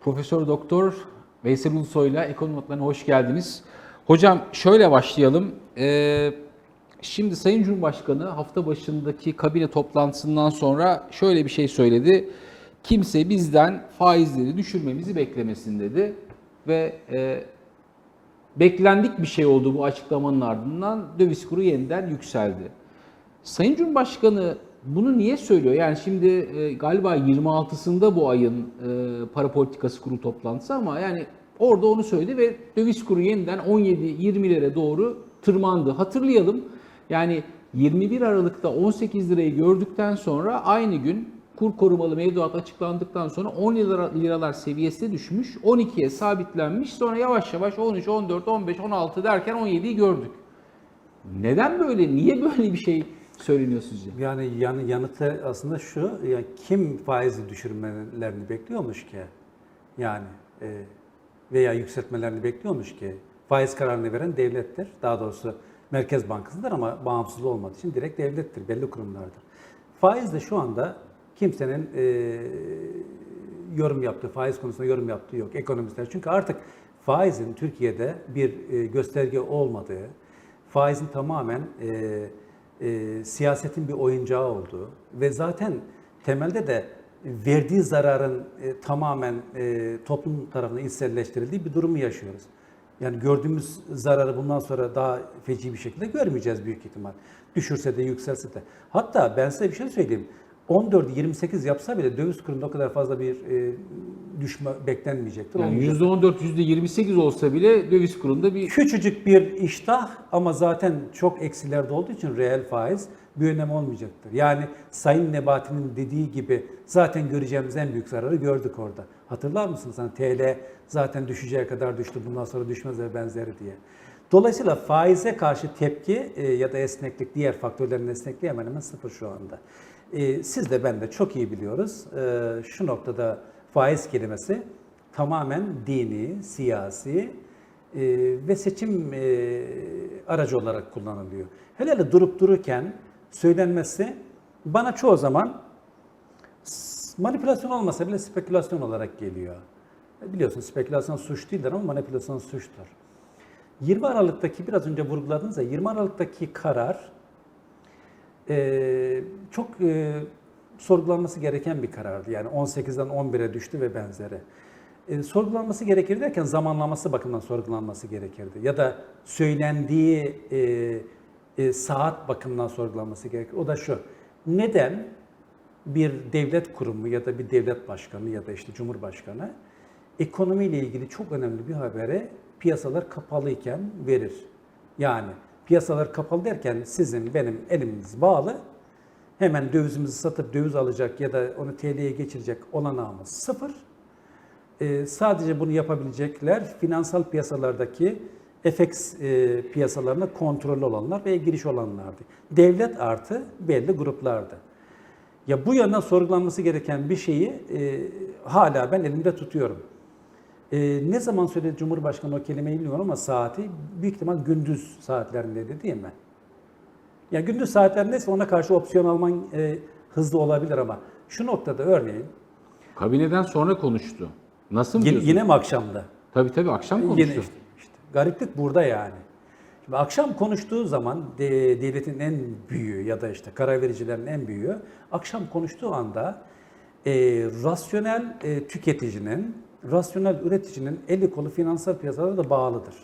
Profesör Doktor Veysel Ulusoy'la ekonomi notlarına hoş geldiniz. Hocam şöyle başlayalım. Ee, şimdi Sayın Cumhurbaşkanı hafta başındaki kabine toplantısından sonra şöyle bir şey söyledi. Kimse bizden faizleri düşürmemizi beklemesin dedi ve e, beklendik bir şey oldu bu açıklamanın ardından döviz kuru yeniden yükseldi. Sayın Cumhurbaşkanı bunu niye söylüyor? Yani şimdi e, galiba 26'sında bu ayın e, para politikası kurulu toplantısı ama yani orada onu söyledi ve döviz kuru yeniden 17-20'lere doğru tırmandı. Hatırlayalım yani 21 Aralık'ta 18 lirayı gördükten sonra aynı gün kur korumalı mevduat açıklandıktan sonra 10 lira, liralar seviyesine düşmüş, 12'ye sabitlenmiş. Sonra yavaş yavaş 13, 14, 15, 16 derken 17'yi gördük. Neden böyle? Niye böyle bir şey söyleniyor sizce? Yani yan, yanıtı aslında şu, yani kim faizi düşürmelerini bekliyormuş ki? Yani e, veya yükseltmelerini bekliyormuş ki? Faiz kararını veren devlettir. Daha doğrusu Merkez Bankası'dır ama bağımsız olmadığı için direkt devlettir, belli kurumlardır. Faiz de şu anda kimsenin e, yorum yaptığı, faiz konusunda yorum yaptığı yok ekonomistler. Çünkü artık faizin Türkiye'de bir e, gösterge olmadığı, faizin tamamen e, e, siyasetin bir oyuncağı olduğu ve zaten temelde de verdiği zararın e, tamamen e, toplum tarafından içselleştirildiği bir durumu yaşıyoruz. Yani gördüğümüz zararı bundan sonra daha feci bir şekilde görmeyeceğiz büyük ihtimal. Düşürse de yükselse de. Hatta ben size bir şey söyleyeyim. 14-28 yapsa bile döviz kurunda o kadar fazla bir e, düşme beklenmeyecektir. Yani olmayacaktır. %14, %28 olsa bile döviz kurunda bir Küçücük bir iştah ama zaten çok eksilerde olduğu için reel faiz bir önemi olmayacaktır. Yani Sayın Nebati'nin dediği gibi zaten göreceğimiz en büyük zararı gördük orada. Hatırlar mısınız? Hani TL zaten düşeceğe kadar düştü bundan sonra düşmez ve benzeri diye. Dolayısıyla faize karşı tepki e, ya da esneklik, diğer faktörlerin esnekliği hemen hemen sıfır şu anda. E, Siz de ben de çok iyi biliyoruz. E, Şu noktada faiz kelimesi tamamen dini, siyasi e, ve seçim aracı olarak kullanılıyor. Hele hele durup dururken söylenmesi bana çoğu zaman manipülasyon olmasa bile spekülasyon olarak geliyor. E, Biliyorsun spekülasyon suç değildir ama manipülasyon suçtur. 20 Aralık'taki biraz önce vurguladınız ya 20 Aralık'taki karar e, çok e, sorgulanması gereken bir karardı. Yani 18'den 11'e düştü ve benzeri. E, sorgulanması gerekir derken zamanlaması bakımından sorgulanması gerekirdi. Ya da söylendiği e, e, saat bakımından sorgulanması gerekir. O da şu. Neden bir devlet kurumu ya da bir devlet başkanı ya da işte cumhurbaşkanı ekonomiyle ilgili çok önemli bir habere piyasalar kapalıyken verir? Yani piyasalar kapalı derken sizin benim elimiz bağlı. Hemen dövizimizi satıp döviz alacak ya da onu TL'ye geçirecek olanağımız sıfır. Ee, sadece bunu yapabilecekler finansal piyasalardaki FX e, piyasalarına kontrollü olanlar ve giriş olanlardı. Devlet artı belli gruplardı. Ya bu yönden sorgulanması gereken bir şeyi e, hala ben elimde tutuyorum. E, ne zaman söyledi Cumhurbaşkanı o kelimeyi bilmiyorum ama saati büyük ihtimal gündüz saatlerindeydi değil mi? Ya gündüz saatlerindeyse ona karşı opsiyon alman e, hızlı olabilir ama şu noktada örneğin kabineden sonra konuştu. Nasıl mı diyorsun? yine mi akşamda? Tabii tabii akşam konuştu. Yine işte, işte. Gariplik burada yani. Şimdi akşam konuştuğu zaman de, devletin en büyüğü ya da işte karar vericilerin en büyüğü akşam konuştuğu anda e, rasyonel e, tüketicinin, rasyonel üreticinin eli kolu finansal piyasalara da bağlıdır.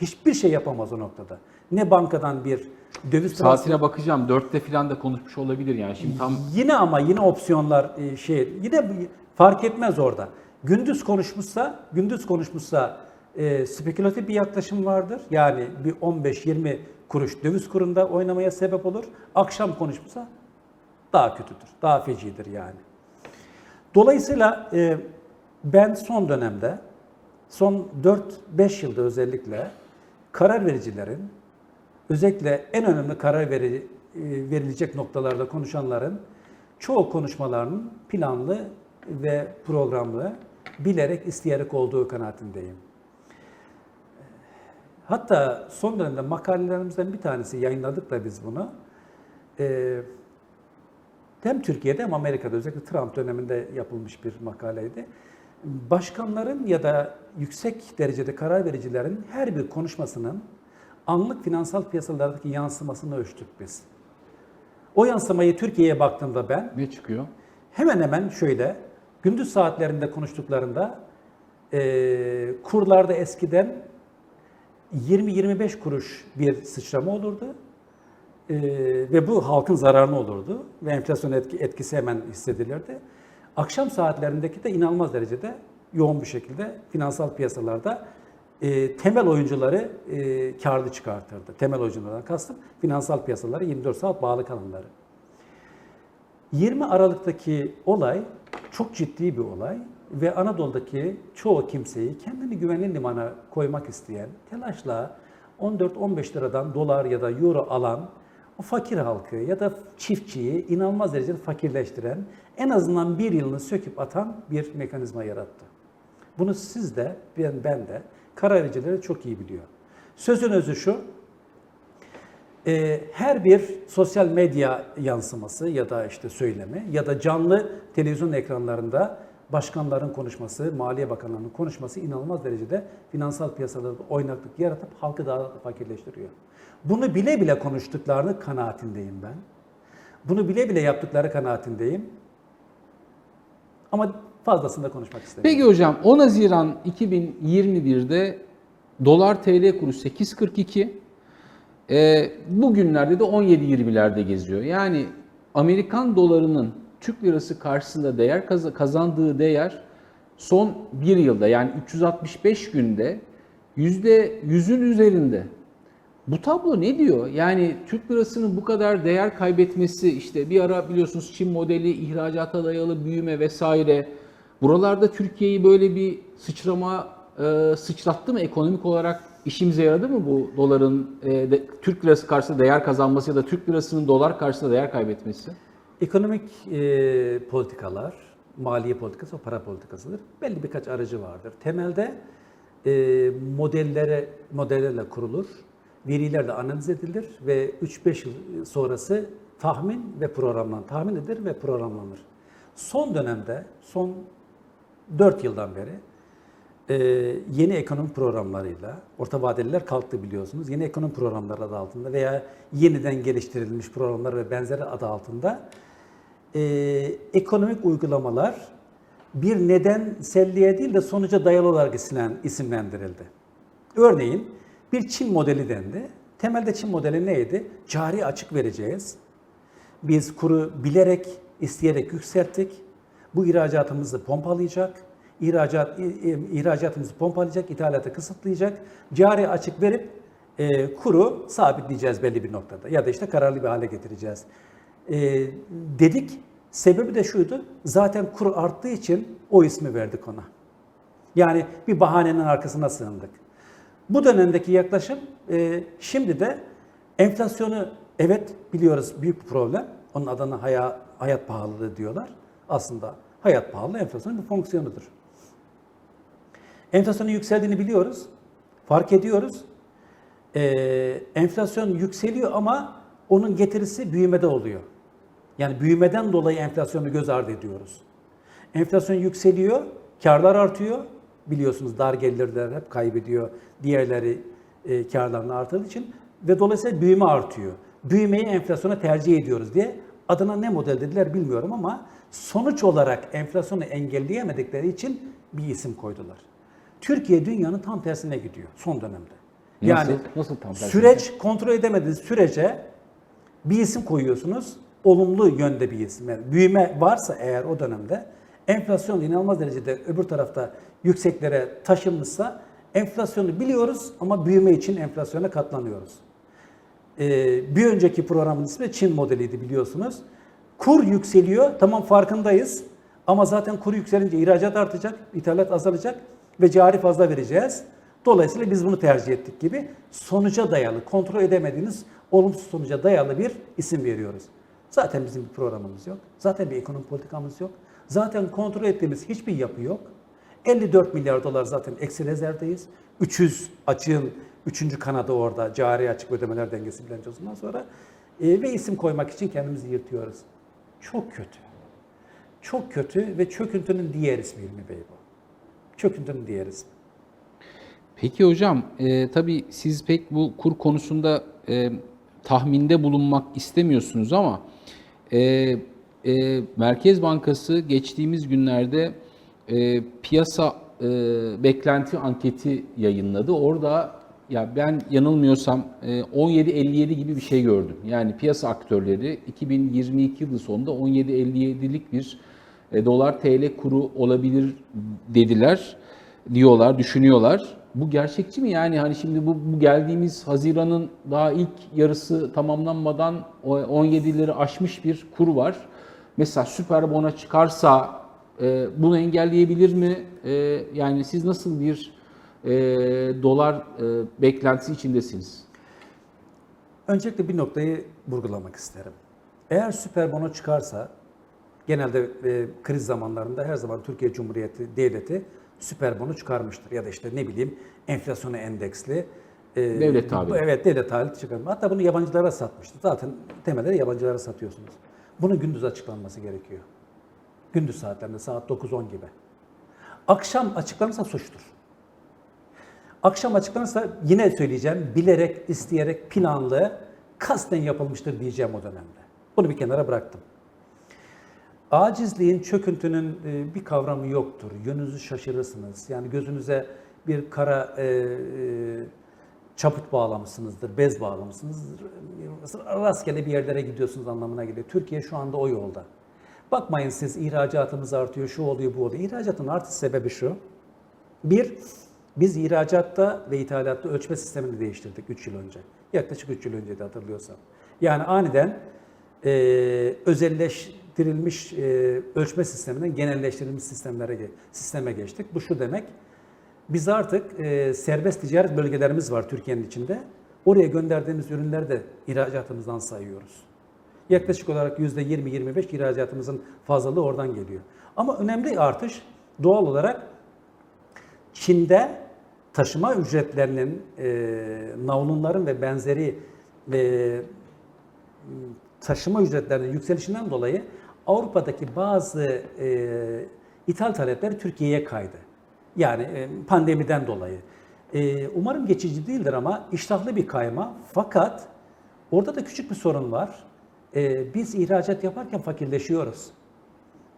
Hiçbir şey yapamaz o noktada. Ne bankadan bir döviz transferi- Saatine bakacağım. Dörtte falan da konuşmuş olabilir yani. Şimdi tam Yine ama yine opsiyonlar e, şey yine fark etmez orada. Gündüz konuşmuşsa, gündüz konuşmuşsa e, spekülatif bir yaklaşım vardır. Yani bir 15-20 kuruş döviz kurunda oynamaya sebep olur. Akşam konuşmuşsa daha kötüdür, daha fecidir yani. Dolayısıyla e, ben son dönemde, son 4-5 yılda özellikle karar vericilerin, özellikle en önemli karar veri, e, verilecek noktalarda konuşanların çoğu konuşmalarının planlı ve programlı, bilerek, isteyerek olduğu kanaatindeyim. Hatta son dönemde makalelerimizden bir tanesi yayınladık da biz bunu. Ee, hem Türkiye'de hem Amerika'da özellikle Trump döneminde yapılmış bir makaleydi. Başkanların ya da yüksek derecede karar vericilerin her bir konuşmasının anlık finansal piyasalardaki yansımasını ölçtük biz. O yansımayı Türkiye'ye baktığımda ben Ne çıkıyor? hemen hemen şöyle gündüz saatlerinde konuştuklarında eee, kurlarda eskiden 20-25 kuruş bir sıçrama olurdu. Eee, ve bu halkın zararına olurdu ve enflasyon etki, etkisi hemen hissedilirdi. Akşam saatlerindeki de inanılmaz derecede yoğun bir şekilde finansal piyasalarda eee, temel oyuncuları eee karlı çıkartırdı. Temel oyunculardan kastım finansal piyasaları 24 saat bağlı kalanları. 20 Aralık'taki olay çok ciddi bir olay ve Anadolu'daki çoğu kimseyi kendini güvenli limana koymak isteyen, telaşla 14-15 liradan dolar ya da euro alan o fakir halkı ya da çiftçiyi inanılmaz derecede fakirleştiren, en azından bir yılını söküp atan bir mekanizma yarattı. Bunu siz de, ben, ben de, karar vericileri çok iyi biliyor. Sözün özü şu, e, her bir sosyal medya yansıması ya da işte söylemi ya da canlı televizyon ekranlarında başkanların konuşması, Maliye Bakanlarının konuşması inanılmaz derecede finansal piyasalarda oynaklık yaratıp halkı daha da fakirleştiriyor. Bunu bile bile konuştuklarını kanaatindeyim ben. Bunu bile bile yaptıkları kanaatindeyim. Ama fazlasını da konuşmak istemiyorum. Peki hocam 10 Haziran 2021'de dolar TL kuru 8.42. Ee, bugünlerde de 17.20'lerde geziyor. Yani Amerikan dolarının Türk lirası karşısında değer kaz- kazandığı değer son bir yılda yani 365 günde %100'ün üzerinde. Bu tablo ne diyor? Yani Türk lirasının bu kadar değer kaybetmesi, işte bir ara biliyorsunuz Çin modeli, ihracata dayalı büyüme vesaire. Buralarda Türkiye'yi böyle bir sıçrama e, sıçrattı mı ekonomik olarak? işimize yaradı mı bu doların e, de- Türk lirası karşısında değer kazanması ya da Türk lirasının dolar karşısında değer kaybetmesi? Ekonomik e, politikalar, maliye politikası, para politikasıdır. Belli birkaç aracı vardır. Temelde e, modellere modellerle kurulur, verilerle analiz edilir ve 3-5 yıl sonrası tahmin ve programlan tahmin edilir ve programlanır. Son dönemde, son 4 yıldan beri e, yeni ekonomi programlarıyla, orta vadeliler kalktı biliyorsunuz, yeni ekonomi programları adı altında veya yeniden geliştirilmiş programlar ve benzeri adı altında e, ekonomik uygulamalar bir nedenselliğe değil de sonuca dayalı olarak isimlen- isimlendirildi. Örneğin bir Çin modeli dendi. Temelde Çin modeli neydi? Cari açık vereceğiz. Biz kuru bilerek, isteyerek yükselttik. Bu ihracatımızı pompalayacak. İhracat, ihracatımızı pompalayacak, ithalatı kısıtlayacak. Cari açık verip e, kuru sabitleyeceğiz belli bir noktada. Ya da işte kararlı bir hale getireceğiz. E, dedik. Sebebi de şuydu. Zaten kuru arttığı için o ismi verdik ona. Yani bir bahanenin arkasına sığındık. Bu dönemdeki yaklaşım e, şimdi de enflasyonu evet biliyoruz büyük bir problem. Onun adına haya, hayat pahalılığı diyorlar. Aslında hayat pahalılığı enflasyonun bir fonksiyonudur. Enflasyonun yükseldiğini biliyoruz. Fark ediyoruz. E, enflasyon yükseliyor ama onun getirisi büyümede oluyor. Yani büyümeden dolayı enflasyonu göz ardı ediyoruz. Enflasyon yükseliyor, karlar artıyor. Biliyorsunuz dar gelirler hep kaybediyor. Diğerleri e, karlarını artırdığı için ve dolayısıyla büyüme artıyor. Büyümeyi enflasyona tercih ediyoruz diye adına ne model dediler bilmiyorum ama sonuç olarak enflasyonu engelleyemedikleri için bir isim koydular. Türkiye dünyanın tam tersine gidiyor son dönemde. Nasıl? Nasıl tam tersine? Süreç kontrol edemediğiniz sürece bir isim koyuyorsunuz. Olumlu yönde bir isim. Yani büyüme varsa eğer o dönemde enflasyon inanılmaz derecede öbür tarafta yükseklere taşınmışsa enflasyonu biliyoruz ama büyüme için enflasyona katlanıyoruz. Ee, bir önceki programın ismi Çin modeliydi biliyorsunuz. Kur yükseliyor, tamam farkındayız. Ama zaten kur yükselince ihracat artacak, ithalat azalacak ve cari fazla vereceğiz. Dolayısıyla biz bunu tercih ettik gibi sonuca dayalı, kontrol edemediğiniz olumsuz sonuca dayalı bir isim veriyoruz. Zaten bizim bir programımız yok. Zaten bir ekonomi politikamız yok. Zaten kontrol ettiğimiz hiçbir yapı yok. 54 milyar dolar zaten eksi rezervdeyiz. 300 açığın 3. kanadı orada cari açık ödemeler dengesi bilançosundan sonra E, ve isim koymak için kendimizi yırtıyoruz. Çok kötü. Çok kötü ve çöküntünün diğer ismi Hilmi Bey bu. çöküntünün diğeriz. Peki hocam, e, tabii siz pek bu kur konusunda e, tahminde bulunmak istemiyorsunuz ama e, e, Merkez Bankası geçtiğimiz günlerde e, piyasa e, beklenti anketi yayınladı. Orada ya ben yanılmıyorsam e, 17.57 gibi bir şey gördüm. Yani piyasa aktörleri 2022 yılı sonunda 17.57'lik bir e, dolar TL kuru olabilir dediler diyorlar, düşünüyorlar. Bu gerçekçi mi? Yani hani şimdi bu, bu geldiğimiz Haziran'ın daha ilk yarısı tamamlanmadan o 17'leri aşmış bir kur var. Mesela süper bona çıkarsa e, bunu engelleyebilir mi? E, yani siz nasıl bir e, dolar e, beklentisi içindesiniz? Öncelikle bir noktayı vurgulamak isterim. Eğer süper bono çıkarsa, genelde e, kriz zamanlarında her zaman Türkiye Cumhuriyeti Devleti süper bono çıkarmıştır. Ya da işte ne bileyim enflasyona endeksli. e, Devlet bu- Evet devlet tahvili çıkarmış. Hatta bunu yabancılara satmıştı. Zaten temelde yabancılara satıyorsunuz. Bunun gündüz açıklanması gerekiyor. Gündüz saatlerinde saat 9-10 gibi. Akşam açıklanırsa suçtur. Akşam açıklanırsa yine söyleyeceğim bilerek, isteyerek, planlı, kasten yapılmıştır diyeceğim o dönemde. Bunu bir kenara bıraktım. Acizliğin, çöküntünün e, bir kavramı yoktur. Yönünüzü şaşırırsınız. Yani gözünüze bir kara e, e, çaput bağlamışsınızdır, bez bağlamışsınızdır. Rastgele bir yerlere gidiyorsunuz anlamına geliyor. Türkiye şu anda o yolda. Bakmayın siz ihracatımız artıyor, şu oluyor, bu oluyor. İhracatın artış sebebi şu. Bir, biz ihracatta ve ithalatta ölçme sistemini değiştirdik 3 yıl önce. Yaklaşık 3 yıl önce de hatırlıyorsam. Yani aniden e, özelleştirilmiş e, ölçme sisteminden genelleştirilmiş sistemlere sisteme geçtik. Bu şu demek, biz artık e, serbest ticaret bölgelerimiz var Türkiye'nin içinde. Oraya gönderdiğimiz ürünleri de ihracatımızdan sayıyoruz. Yaklaşık olarak %20-25 ihracatımızın fazlalığı oradan geliyor. Ama önemli artış doğal olarak Çin'de taşıma ücretlerinin, e, navlunların ve benzeri e, taşıma ücretlerinin yükselişinden dolayı Avrupa'daki bazı e, ithal talepler Türkiye'ye kaydı. Yani e, pandemiden dolayı. E, umarım geçici değildir ama iştahlı bir kayma. Fakat orada da küçük bir sorun var. E, biz ihracat yaparken fakirleşiyoruz.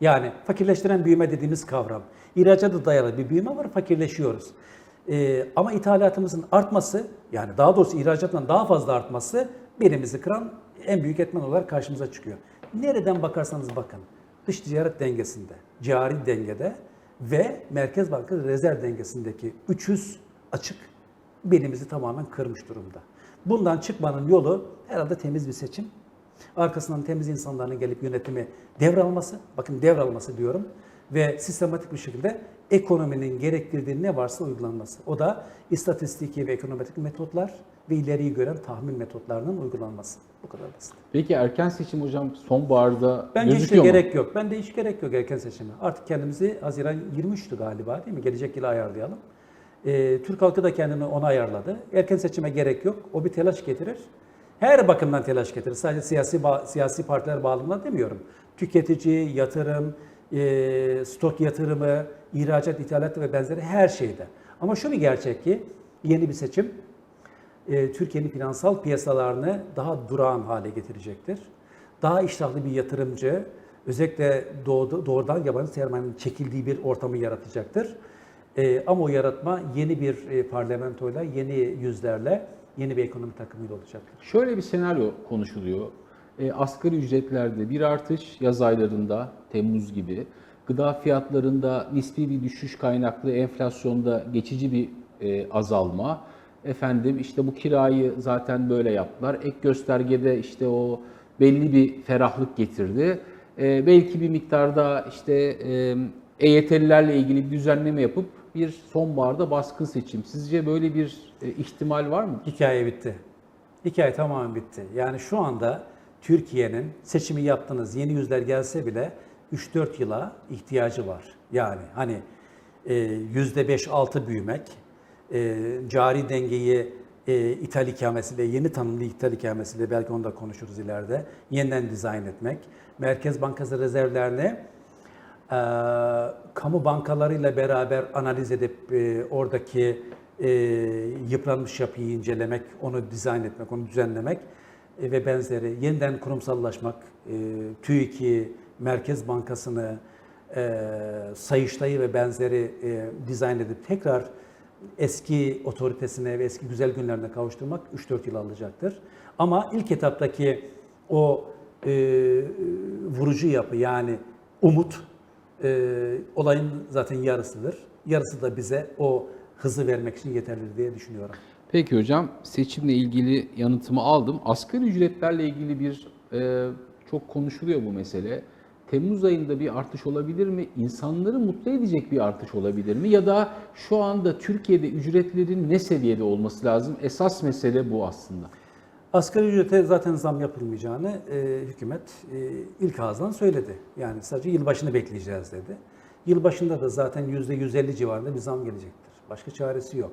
Yani fakirleştiren büyüme dediğimiz kavram. İhracata dayalı bir büyüme var, fakirleşiyoruz. Ee, ama ithalatımızın artması, yani daha doğrusu ihracattan daha fazla artması birimizi kıran en büyük etmen olarak karşımıza çıkıyor. Nereden bakarsanız bakın, dış ticaret dengesinde, cari dengede ve Merkez Bankası rezerv dengesindeki 300 açık belimizi tamamen kırmış durumda. Bundan çıkmanın yolu herhalde temiz bir seçim. Arkasından temiz insanların gelip yönetimi devralması, bakın devralması diyorum ve sistematik bir şekilde ekonominin gerektirdiği ne varsa uygulanması. O da istatistiki ve ekonometrik metotlar ve ileriyi gören tahmin metotlarının uygulanması. Bu kadar basit. Peki erken seçim hocam sonbaharda Bence hiç mu? gerek yok. Ben de hiç gerek yok erken seçime. Artık kendimizi Haziran 23'tü galiba değil mi? Gelecek yıla ayarlayalım. Ee, Türk halkı da kendini ona ayarladı. Erken seçime gerek yok. O bir telaş getirir. Her bakımdan telaş getirir. Sadece siyasi siyasi partiler bağlamında demiyorum. Tüketici, yatırım, e, stok yatırımı, ihracat, ithalat ve benzeri her şeyde. Ama şu bir gerçek ki yeni bir seçim e, Türkiye'nin finansal piyasalarını daha durağan hale getirecektir. Daha iştahlı bir yatırımcı, özellikle doğdu, doğrudan yabancı sermayenin çekildiği bir ortamı yaratacaktır. E, ama o yaratma yeni bir e, parlamentoyla, yeni yüzlerle, yeni bir ekonomi takımıyla olacaktır. Şöyle bir senaryo konuşuluyor. E, asgari ücretlerde bir artış yaz aylarında, Temmuz gibi. Gıda fiyatlarında nispi bir düşüş kaynaklı enflasyonda geçici bir e, azalma. Efendim işte bu kirayı zaten böyle yaptılar. Ek göstergede işte o belli bir ferahlık getirdi. E, belki bir miktarda işte e, EYT'lilerle ilgili bir düzenleme yapıp bir sonbaharda baskın seçim. Sizce böyle bir e, ihtimal var mı? Hikaye bitti. Hikaye tamamen bitti. Yani şu anda Türkiye'nin seçimi yaptığınız yeni yüzler gelse bile 3-4 yıla ihtiyacı var. Yani hani e, %5-6 büyümek, e, cari dengeyi e, ithal ikamesiyle, yeni tanımlı ithal ikamesiyle belki onu da konuşuruz ileride, yeniden dizayn etmek, Merkez Bankası rezervlerini kamu bankalarıyla beraber analiz edip e, oradaki e, yıpranmış yapıyı incelemek, onu dizayn etmek, onu düzenlemek e, ve benzeri. Yeniden kurumsallaşmak, e, TÜİK'i, Merkez Bankası'nı, e, Sayıştay'ı ve benzeri e, dizayn edip tekrar eski otoritesine ve eski güzel günlerine kavuşturmak 3-4 yıl alacaktır. Ama ilk etaptaki o e, vurucu yapı yani umut e, olayın zaten yarısıdır. Yarısı da bize o hızı vermek için yeterlidir diye düşünüyorum. Peki hocam seçimle ilgili yanıtımı aldım. Asgari ücretlerle ilgili bir e, çok konuşuluyor bu mesele. Temmuz ayında bir artış olabilir mi? İnsanları mutlu edecek bir artış olabilir mi? Ya da şu anda Türkiye'de ücretlerin ne seviyede olması lazım? Esas mesele bu aslında. Asgari ücrete zaten zam yapılmayacağını e, hükümet e, ilk ağızdan söyledi. Yani sadece yılbaşını bekleyeceğiz dedi. Yılbaşında da zaten %150 civarında bir zam gelecektir. Başka çaresi yok.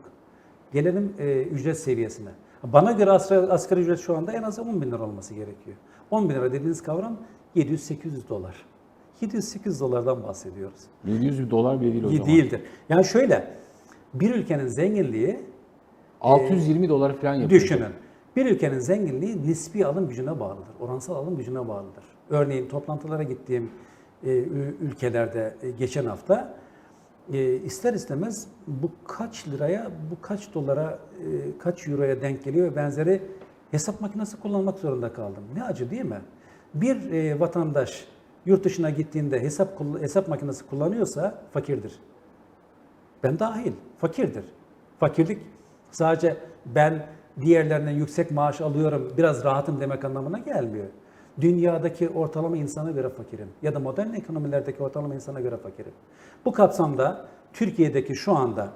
Gelelim e, ücret seviyesine. Bana göre asgari, ücret şu anda en az 10 bin lira olması gerekiyor. 10 bin lira dediğiniz kavram 700-800 dolar. 700-800 dolardan bahsediyoruz. 700 bir dolar bile değil hocam. Değildir. Yani şöyle, bir ülkenin zenginliği 620 dolar falan yapıyor. Düşünün. Bir ülkenin zenginliği nispi alım gücüne bağlıdır. Oransal alım gücüne bağlıdır. Örneğin toplantılara gittiğim e, ülkelerde e, geçen hafta e, ister istemez bu kaç liraya, bu kaç dolara, e, kaç euroya denk geliyor ve benzeri hesap makinesi kullanmak zorunda kaldım. Ne acı değil mi? Bir e, vatandaş yurt dışına gittiğinde hesap hesap makinesi kullanıyorsa fakirdir. Ben dahil. Fakirdir. Fakirlik sadece ben diğerlerinden yüksek maaş alıyorum, biraz rahatım demek anlamına gelmiyor. Dünyadaki ortalama insana göre fakirim ya da modern ekonomilerdeki ortalama insana göre fakirim. Bu kapsamda Türkiye'deki şu anda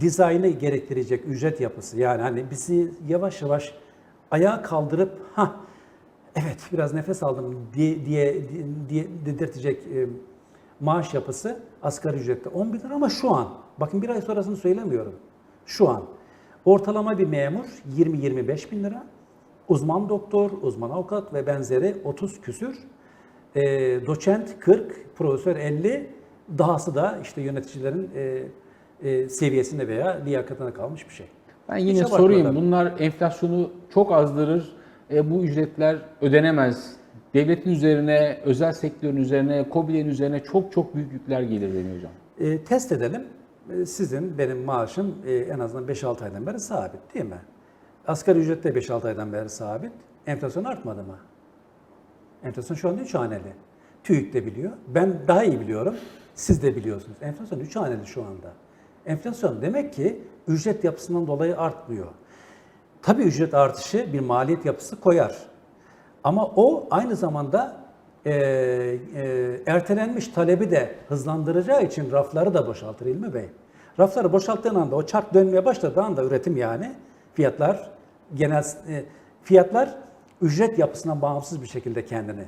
dizaynı gerektirecek ücret yapısı yani hani bizi yavaş yavaş ayağa kaldırıp ha evet biraz nefes aldım diye, diye, diye dedirtecek e, maaş yapısı asgari ücrette 10 bin lira ama şu an bakın bir ay sonrasını söylemiyorum. Şu an ortalama bir memur 20-25 bin lira uzman doktor, uzman avukat ve benzeri 30 küsür e, doçent 40, profesör 50 dahası da işte yöneticilerin e, e, seviyesinde veya liyakatına kalmış bir şey. Ben yine Hiç sorayım. Bunlar enflasyonu çok azdırır. E, bu ücretler ödenemez. Devletin üzerine, özel sektörün üzerine, KOBİ'lerin üzerine çok çok büyük yükler gelir deniyor hocam. E, test edelim. E, sizin, benim maaşım e, en azından 5-6 aydan beri sabit değil mi? Asgari ücret de 5-6 aydan beri sabit. Enflasyon artmadı mı? Enflasyon şu anda 3 haneli. TÜİK de biliyor. Ben daha iyi biliyorum. Siz de biliyorsunuz. Enflasyon 3 haneli şu anda. Enflasyon demek ki ücret yapısından dolayı artmıyor. Tabii ücret artışı bir maliyet yapısı koyar. Ama o aynı zamanda e, e, ertelenmiş talebi de hızlandıracağı için rafları da boşaltır İlmi Bey. Rafları boşalttığın anda o çark dönmeye başladığı anda üretim yani fiyatlar genel e, fiyatlar ücret yapısından bağımsız bir şekilde kendini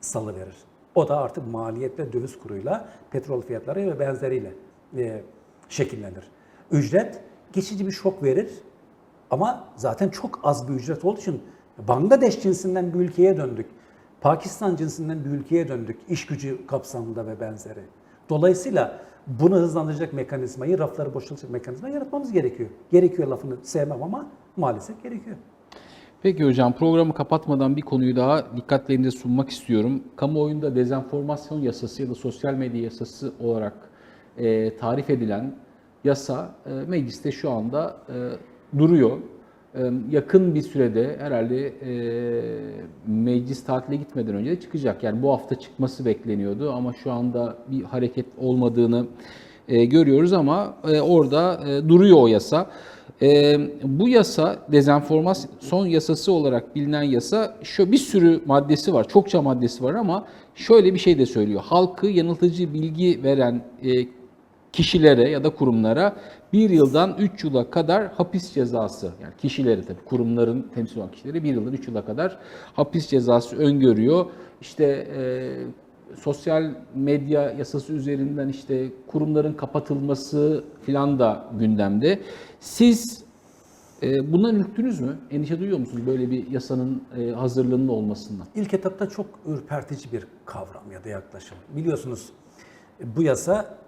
salıverir. O da artık maliyetle, döviz kuruyla, petrol fiyatları ve benzeriyle e, şekillenir. Ücret geçici bir şok verir ama zaten çok az bir ücret olduğu için Bangladeş cinsinden bir ülkeye döndük. Pakistan cinsinden bir ülkeye döndük iş gücü kapsamında ve benzeri. Dolayısıyla bunu hızlandıracak mekanizmayı, rafları boşaltacak mekanizmayı yaratmamız gerekiyor. Gerekiyor lafını sevmem ama maalesef gerekiyor. Peki hocam programı kapatmadan bir konuyu daha dikkatlerinize sunmak istiyorum. Kamuoyunda dezenformasyon yasası ya da sosyal medya yasası olarak e, tarif edilen yasa e, mecliste şu anda e, duruyor. E, yakın bir sürede herhalde e, meclis tatile gitmeden önce de çıkacak. Yani bu hafta çıkması bekleniyordu ama şu anda bir hareket olmadığını e, görüyoruz ama e, orada duruyor o yasa. Bu yasa dezenformasyon yasası olarak bilinen yasa şu bir sürü maddesi var. Çokça maddesi var ama şöyle bir şey de söylüyor. Halkı yanıltıcı bilgi veren kişilere ya da kurumlara bir yıldan 3 yıla kadar hapis cezası yani kişileri tabii kurumların temsil olan kişileri bir yıldan 3 yıla kadar hapis cezası öngörüyor. İşte e, sosyal medya yasası üzerinden işte kurumların kapatılması filan da gündemde. Siz e, bundan ürktünüz mü? Endişe duyuyor musunuz böyle bir yasanın e, hazırlığının olmasından? İlk etapta çok ürpertici bir kavram ya da yaklaşım. Biliyorsunuz Bu yasa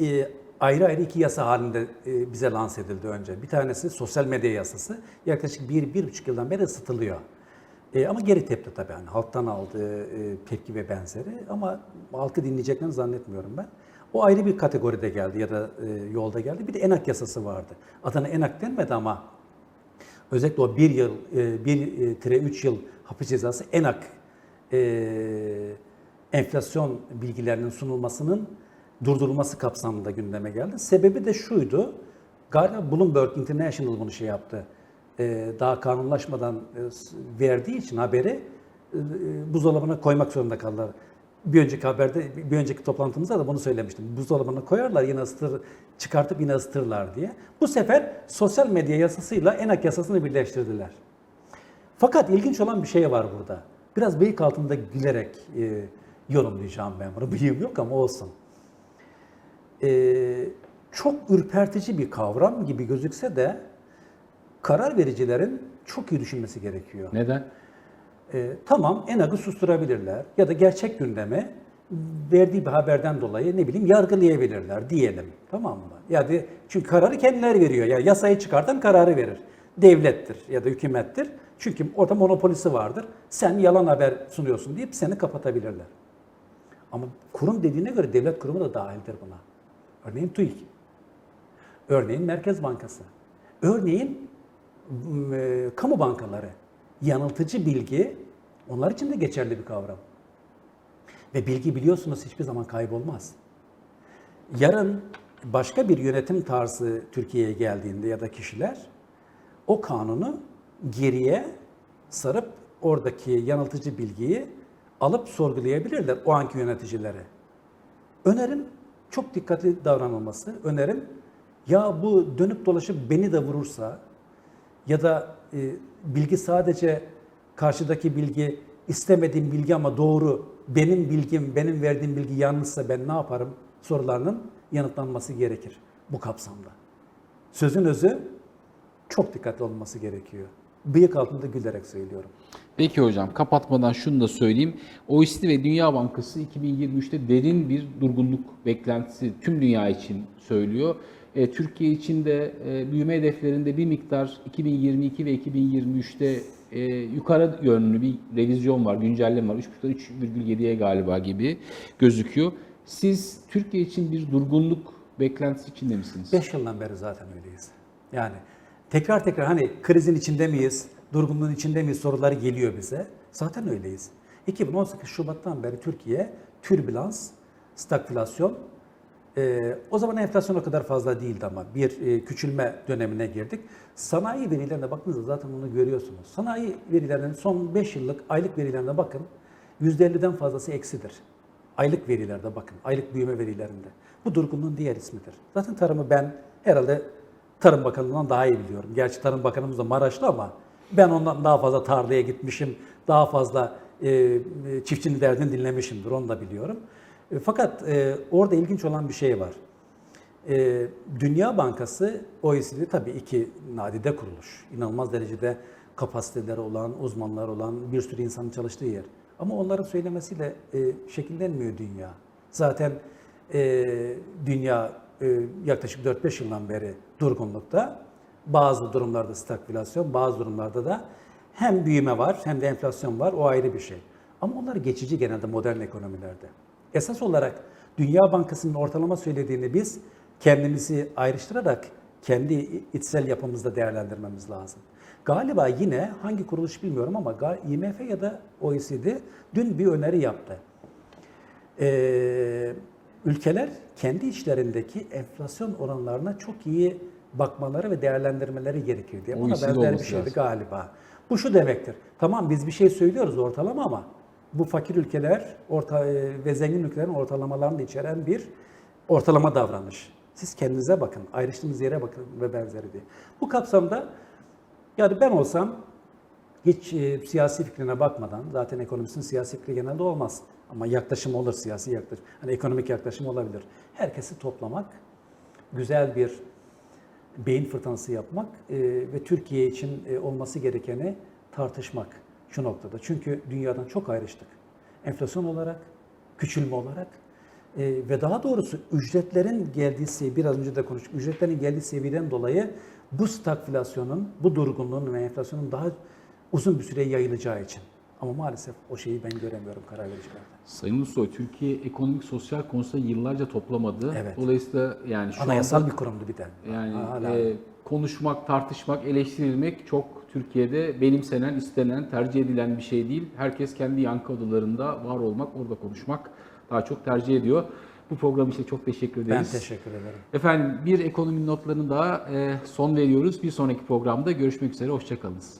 e, ayrı ayrı iki yasa halinde e, bize lanse edildi önce. Bir tanesi sosyal medya yasası. Yaklaşık bir, bir buçuk yıldan beri ısıtılıyor. E, ama geri tepti tabii. Yani halktan aldığı e, tepki ve benzeri. Ama halkı dinleyeceklerini zannetmiyorum ben. O ayrı bir kategoride geldi ya da e, yolda geldi. Bir de enak yasası vardı. Adana enak denmedi ama özellikle o bir yıl, e, bir e, tire üç yıl hapis cezası enak e, enflasyon bilgilerinin sunulmasının durdurulması kapsamında gündeme geldi. Sebebi de şuydu. Galiba Bloomberg International bunu şey yaptı. E, daha kanunlaşmadan e, verdiği için haberi e, buzdolabına koymak zorunda kaldılar. Bir önceki haberde, bir önceki toplantımızda da bunu söylemiştim. Buzdolabına koyarlar yine ısıtır, çıkartıp yine ısıtırlar diye. Bu sefer sosyal medya yasasıyla enak yasasını birleştirdiler. Fakat ilginç olan bir şey var burada. Biraz bıyık altında gülerek e, yorumlayacağım ben bunu. Bıyığım yok ama olsun. E, çok ürpertici bir kavram gibi gözükse de karar vericilerin çok iyi düşünmesi gerekiyor. Neden? E, tamam ENAG'ı susturabilirler ya da gerçek gündeme verdiği bir haberden dolayı ne bileyim yargılayabilirler diyelim. Tamam mı? Yani çünkü kararı kendileri veriyor. Yani yasayı çıkartan kararı verir. Devlettir ya da hükümettir. Çünkü orada monopolisi vardır. Sen yalan haber sunuyorsun deyip seni kapatabilirler. Ama kurum dediğine göre devlet kurumu da dahildir buna. Örneğin TÜİK. Örneğin Merkez Bankası. Örneğin e, kamu bankaları. Yanıltıcı bilgi onlar için de geçerli bir kavram. Ve bilgi biliyorsunuz hiçbir zaman kaybolmaz. Yarın başka bir yönetim tarzı Türkiye'ye geldiğinde ya da kişiler o kanunu geriye sarıp oradaki yanıltıcı bilgiyi alıp sorgulayabilirler o anki yöneticilere. Önerim çok dikkatli davranılması. Önerim ya bu dönüp dolaşıp beni de vurursa ya da e, bilgi sadece karşıdaki bilgi istemediğim bilgi ama doğru benim bilgim, benim verdiğim bilgi yanlışsa ben ne yaparım sorularının yanıtlanması gerekir bu kapsamda. Sözün özü çok dikkatli olması gerekiyor. Bıyık altında gülerek söylüyorum. Peki hocam kapatmadan şunu da söyleyeyim. OECD ve Dünya Bankası 2023'te derin bir durgunluk beklentisi tüm dünya için söylüyor. E, Türkiye için de e, büyüme hedeflerinde bir miktar 2022 ve 2023'te e, yukarı yönlü bir revizyon var, güncelleme var. 3.3,7'ye galiba gibi gözüküyor. Siz Türkiye için bir durgunluk beklentisi içinde misiniz? 5 yıldan beri zaten öyleyiz. Yani tekrar tekrar hani krizin içinde miyiz, durgunluğun içinde miyiz soruları geliyor bize. Zaten öyleyiz. 2018 Şubat'tan beri Türkiye türbülans, stagflasyon, e, o zaman enflasyon o kadar fazla değildi ama bir e, küçülme dönemine girdik. Sanayi verilerine baktığınızda zaten onu görüyorsunuz. Sanayi verilerinin son 5 yıllık aylık verilerine bakın. %50'den fazlası eksidir. Aylık verilerde bakın, aylık büyüme verilerinde. Bu durgunluğun diğer ismidir. Zaten tarımı ben herhalde Tarım Bakanlığı'ndan daha iyi biliyorum. Gerçi Tarım Bakanımız da Maraşlı ama ben ondan daha fazla tarlaya gitmişim, daha fazla e, e, çiftçinin derdini dinlemişimdir, onu da biliyorum. E, fakat e, orada ilginç olan bir şey var. E, Dünya Bankası, OECD tabii iki nadide kuruluş. İnanılmaz derecede kapasiteleri olan, uzmanlar olan bir sürü insanın çalıştığı yer. Ama onların söylemesiyle e, şekillenmiyor dünya. Zaten e, dünya e, yaklaşık 4-5 yıldan beri durgunlukta. Bazı durumlarda stagflasyon, bazı durumlarda da hem büyüme var hem de enflasyon var. O ayrı bir şey. Ama onlar geçici genelde modern ekonomilerde. Esas olarak Dünya Bankası'nın ortalama söylediğini biz kendimizi ayrıştırarak kendi içsel yapımızda değerlendirmemiz lazım. Galiba yine hangi kuruluş bilmiyorum ama IMF ya da OECD dün bir öneri yaptı. Ee, ülkeler kendi içlerindeki enflasyon oranlarına çok iyi bakmaları ve değerlendirmeleri gerekir diye. Buna benzer bir şeydi lazım. galiba. Bu şu demektir. Tamam biz bir şey söylüyoruz ortalama ama bu fakir ülkeler orta e, ve zengin ülkelerin ortalamalarını içeren bir ortalama davranış. Siz kendinize bakın, ayrıştığınız yere bakın ve benzeri diye. Bu kapsamda yani ben olsam hiç e, siyasi fikrine bakmadan, zaten ekonomisinin siyasi fikri genelde olmaz. Ama yaklaşım olur, siyasi yaklaşım. Hani ekonomik yaklaşım olabilir. Herkesi toplamak, güzel bir beyin fırtınası yapmak e, ve Türkiye için e, olması gerekeni tartışmak şu noktada. Çünkü dünyadan çok ayrıştık. Enflasyon olarak, küçülme olarak E, ve daha doğrusu ücretlerin geldiği seviye, biraz önce de konuştuk, ücretlerin geldiği seviyeden dolayı bu stagflasyonun, bu durgunluğun ve enflasyonun daha uzun bir süre yayılacağı için. Ama maalesef o şeyi ben göremiyorum karar vericilerde. Sayın Ulusoy, Türkiye ekonomik sosyal konusunda yıllarca toplamadı. Evet. Dolayısıyla yani şu Anayasal anda bir kurumdu bir de. yani Hala. e, konuşmak, tartışmak, eleştirilmek çok Türkiye'de benimsenen, istenen, tercih edilen bir şey değil. Herkes kendi yankı odalarında var olmak, orada konuşmak daha çok tercih ediyor. Bu program için çok teşekkür ben ederiz. teşekkür ederim. Efendim bir ekonomi notlarını daha e, son veriyoruz. Bir sonraki programda görüşmek üzere. Hoşçakalınız.